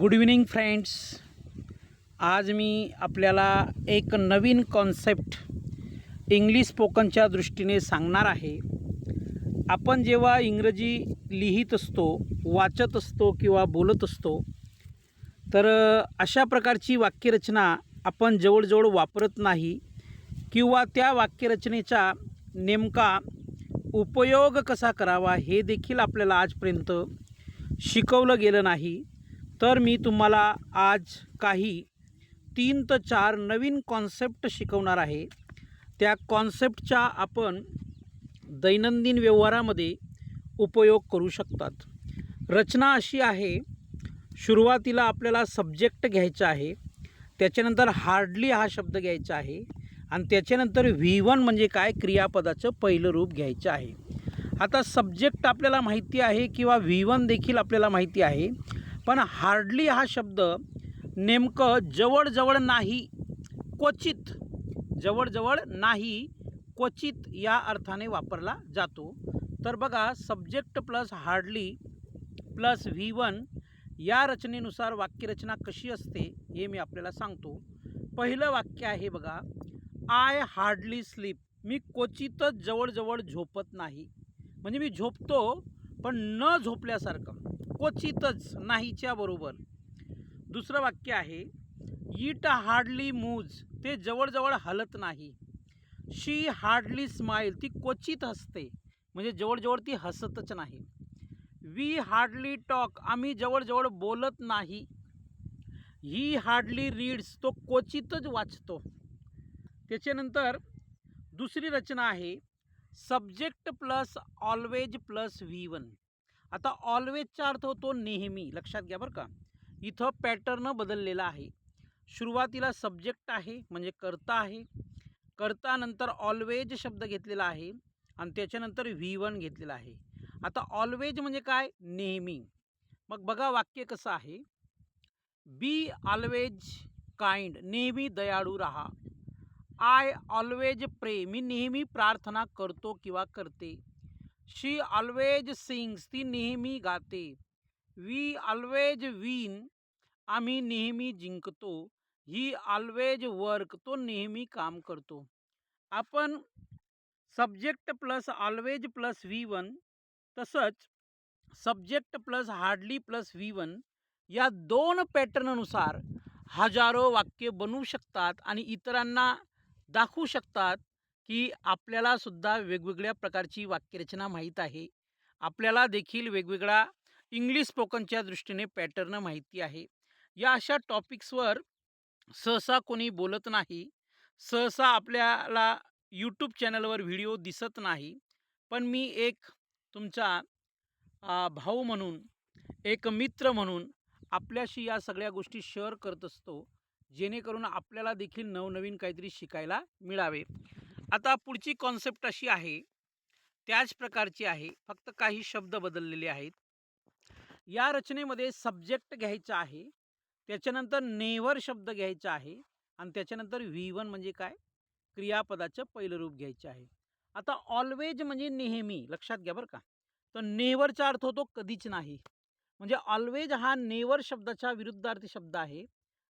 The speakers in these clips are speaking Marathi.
गुड इव्हिनिंग फ्रेंड्स आज मी आपल्याला एक नवीन कॉन्सेप्ट इंग्लिश स्पोकनच्या दृष्टीने सांगणार आहे. आपण जेव्हा इंग्रजी लिहित असतो वाचत असतो किंवा बोलत असतो तर अशा प्रकारची वाक्यरचना आपण जवळजवळ वापरत नाही किंवा त्या वाक्यरचनेचा नेमका उपयोग कसा करावा हे देखील आपल्याला आजपर्यंत शिकवलं गेलं नाही. तर मी तुम्हाला आज काही तीन तर चार नवीन कॉन्सेप्ट शिकवणार आहे. त्या कॉन्सेप्टचा आपण दैनंदिन व्यवहारामध्ये उपयोग करू शकतात. रचना अशी आहे सुरुवातीला आपल्याला सब्जेक्ट घ्यायचा आहे त्याच्यानंतर हार्डली हा शब्द घ्यायचा आहे आणि त्याच्यानंतर व्ही वन म्हणजे काय क्रियापदाचं पहिलं रूप घ्यायचं आहे. आता सब्जेक्ट आपल्याला माहिती आहे किंवा व्ही वन देखील आपल्याला माहिती आहे. पण हार्डली हा शब्द नेमकं जवळजवळ नाही क्वचित जवळजवळ नाही क्वचित या अर्थाने वापरला जातो. तर बघा subject plus hardly plus V one या रचनेनुसार वाक्यरचना कशी असते हे मी आपल्याला सांगतो. पहिलं वाक्य आहे बघा आय हार्डली स्लीप मी क्वचितच जवळजवळ झोपत नाही. म्हणजे मी झोपतो पण न झोपल्यासारखं. क्वचितच नाहीच्या बरोबर. दुसरं वाक्य आहे इट हार्डली मूज ते जवळजवळ हलत नाही. शी हार्डली स्माईल ती क्वचित हसते म्हणजे जवळजवळ ती हसतच नाही. वी हार्डली टॉक आम्ही जवळजवळ बोलत नाही. ही हार्डली रीड्स तो क्वचितच वाचतो. त्याच्यानंतर दुसरी रचना आहे subject plus always plus V one आता ऑलवेजचा अर्थ होतो नेहमी. लक्षात घ्या बरं का. इथं पॅटर्न बदललेला आहे. सुरुवातीला सब्जेक्ट आहे म्हणजे कर्ता आहे. कर्तानंतर ऑलवेज शब्द घेतलेला आहे आणि त्याच्यानंतर व्ही वन घेतलेला आहे. आता ऑलवेज म्हणजे काय? नेहमी. मग बघा वाक्य कसं आहे. बी ऑलवेज काइंड नेहमी दयाळू राहा. आय ऑलवेज प्रे मी नेहमी प्रार्थना करतो किंवा करते. शी ऑलवेज सिंग्स ती नेहमी गाते. वी ऑलवेज विन आम्ही नेहमी जिंकतो. ही ऑलवेज वर्क तो नेहमी काम करतो. आपण subject plus always plus V one तसंच subject plus hardly plus V one या दोन पॅटर्ननुसार हजारो वाक्य बनवू शकतात आणि इतरांना दाखवू शकतात. की आपल्याला सुद्धा वेगवेगळ्या प्रकारची वाक्यरचना माहीत आहे. आपल्याला देखील वेगवेगळा इंग्लिश स्पोकनच्या दृष्टीने पॅटर्न माहिती आहे. या अशा टॉपिक्सवर सहसा कोणी बोलत नाही सहसा आपल्याला यूट्यूब चॅनलवर व्हिडिओ दिसत नाही. पण मी एक तुमचा भाऊ म्हणून एक मित्र म्हणून आपल्याशी या सगळ्या गोष्टी शेअर करत असतो जेणेकरून आपल्याला देखील नवनवीन काहीतरी शिकायला मिळावे. आता पुढची कॉन्सेप्ट अशी आहे त्याच प्रकारची आहे फक्त काही शब्द बदललेले आहेत. या रचनेमध्ये सब्जेक्ट घ्यायचा आहे त्याच्यानंतर नेवर शब्द घ्यायचा आहे आणि त्याच्यानंतर व्ही वन म्हणजे काय? क्रियापदाचं पहिलं रूप घ्यायचं आहे. आता ऑलवेज म्हणजे नेहमी लक्षात घ्या बरं का. तर नेवरचा अर्थ होतो कधीच नाही. म्हणजे ऑलवेज हा नेवर शब्दाच्या विरुद्धार्थी शब्द आहे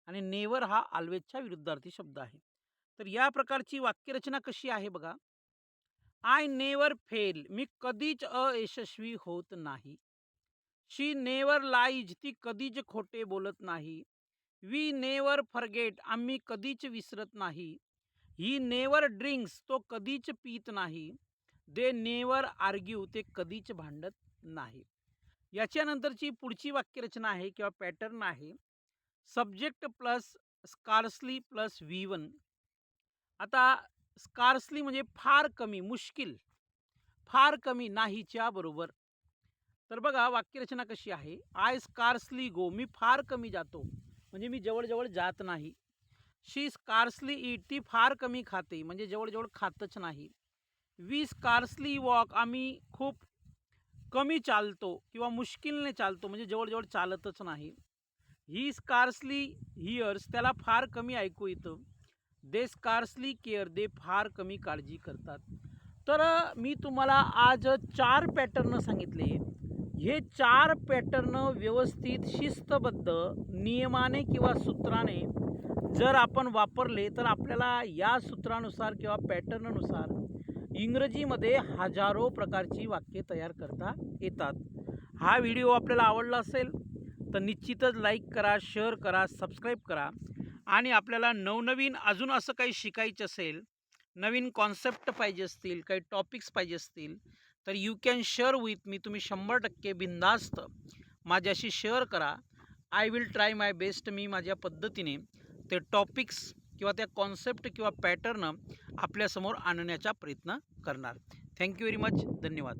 आणि नेवर हा ऑलवेजच्या विरुद्धार्थी शब्द आहे. तर या प्रकारची वाक्यरचना कशी आहे बघा. I never fail. मी कधीच अयशस्वी होत नाही. She never lies. ती कधीच खोटे बोलत नाही. We never forget. आम्ही कधीच विसरत नाही. He never drinks. तो कधीच पित नाही. They never argue. ते कधीच भांडत नाही. याच्यानंतरची पुढची वाक्यरचना आहे किंवा पॅटर्न आहे. Subject plus scarcely plus V one. आता स्कार्सली म्हणजे फार कमी मुश्किल. फार कमी नाहीच्या बरोबर. तर बघा वाक्यरचना कशी आहे? आय स्कार्सली गो मी फार कमी जातो. म्हणजे मी जवळजवळ जात नाही. शी स्कार्सली ईट ती फार कमी खाते. म्हणजे जवळजवळ खातच नाही. वी स्कार्सली वॉक आम्ही खूप कमी चालतो किंवा मुश्किलने चालतो. म्हणजे जवळजवळ चालतच नाही. ही स्कार्सली हिअर्स त्याला फार कमी ऐकू येतं. दे स्कार्सली केअर दे फार कमी काळजी करतात. तर मी तुम्हाला आज चार पॅटर्न सांगितले. हे चार पॅटर्न व्यवस्थित शिस्तबद्ध नियमाने किंवा सूत्राने जर आपण वापरले तर आपल्याला या सूत्रानुसार किंवा पॅटर्ननुसार इंग्रजीमध्ये हजारो प्रकारची वाक्ये तयार करता येतात. हा व्हिडिओ आपल्याला आवडला असेल तर निश्चितच लाईक करा शेअर करा सबस्क्राईब करा. आणि आपल्याला नवनवीन अजून असं काही शिकायचं असेल नवीन कॉन्सेप्ट पाहिजे असतील काही टॉपिक्स पाहिजे असतील तर you can share with me. तुम्ही शंभर टक्के बिंदास्त माझ्याशी शेअर करा. I will try my best मी माझ्या पद्धतीने ते टॉपिक्स किंवा त्या कॉन्सेप्ट किंवा पॅटर्न आपल्यासमोर आणण्याचा प्रयत्न करणार. Thank you very much. धन्यवाद.